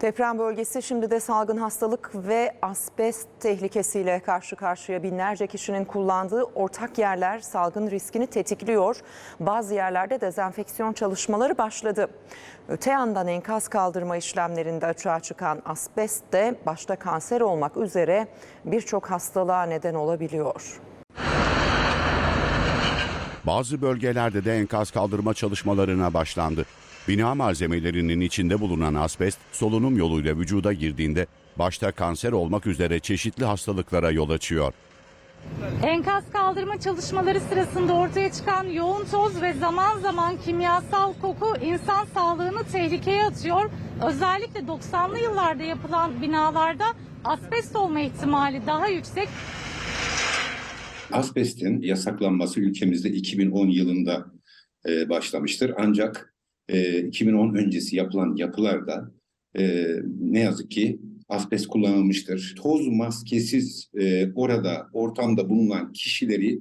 Deprem bölgesi şimdi de salgın hastalık ve asbest tehlikesiyle karşı karşıya binlerce kişinin kullandığı ortak yerler salgın riskini tetikliyor. Bazı yerlerde dezenfeksiyon çalışmaları başladı. Öte yandan enkaz kaldırma işlemlerinde açığa çıkan asbest de başta kanser olmak üzere birçok hastalığa neden olabiliyor. Bazı bölgelerde de enkaz kaldırma çalışmalarına başlandı. Bina malzemelerinin içinde bulunan asbest solunum yoluyla vücuda girdiğinde başta kanser olmak üzere çeşitli hastalıklara yol açıyor. Enkaz kaldırma çalışmaları sırasında ortaya çıkan yoğun toz ve zaman zaman kimyasal koku insan sağlığını tehlikeye atıyor. Özellikle 90'lı yıllarda yapılan binalarda asbest olma ihtimali daha yüksek. Asbestin yasaklanması ülkemizde 2010 yılında e, başlamıştır. Ancak e, 2010 öncesi yapılan yapılarda e, ne yazık ki asbest kullanılmıştır. Toz maskesiz e, orada ortamda bulunan kişileri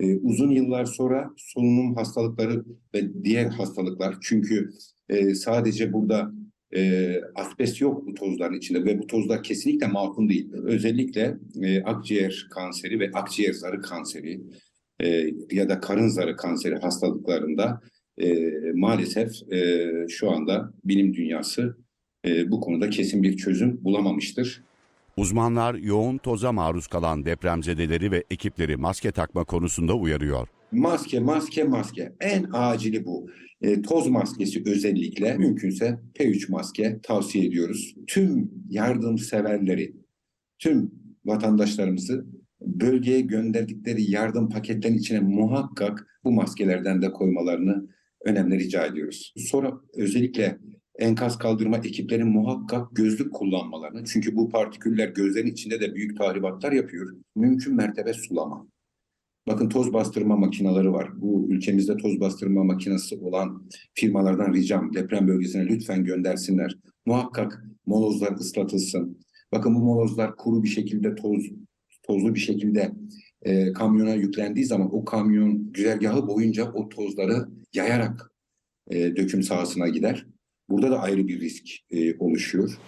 e, uzun yıllar sonra solunum hastalıkları ve diğer hastalıklar çünkü e, sadece burada e, asbest yok bu tozların içinde ve bu tozlar kesinlikle makul değil. Özellikle e, akciğer kanseri ve akciğer zarı kanseri e, ya da karın zarı kanseri hastalıklarında e, maalesef e, şu anda bilim dünyası e, bu konuda kesin bir çözüm bulamamıştır. Uzmanlar yoğun toza maruz kalan depremzedeleri ve ekipleri maske takma konusunda uyarıyor. Maske, maske, maske. En acili bu. E, toz maskesi özellikle mümkünse P3 maske tavsiye ediyoruz. Tüm yardımseverleri, tüm vatandaşlarımızı bölgeye gönderdikleri yardım paketlerinin içine muhakkak bu maskelerden de koymalarını önemli rica ediyoruz. Sonra özellikle enkaz kaldırma ekiplerinin muhakkak gözlük kullanmalarını çünkü bu partiküller gözlerin içinde de büyük tahribatlar yapıyor. Mümkün mertebe sulama. Bakın toz bastırma makineleri var. Bu ülkemizde toz bastırma makinesi olan firmalardan ricam deprem bölgesine lütfen göndersinler. Muhakkak molozlar ıslatılsın. Bakın bu molozlar kuru bir şekilde toz tozlu bir şekilde e, kamyona yüklendiği zaman o kamyon güzergahı boyunca o tozları yayarak e, döküm sahasına gider. Burada da ayrı bir risk e, oluşuyor.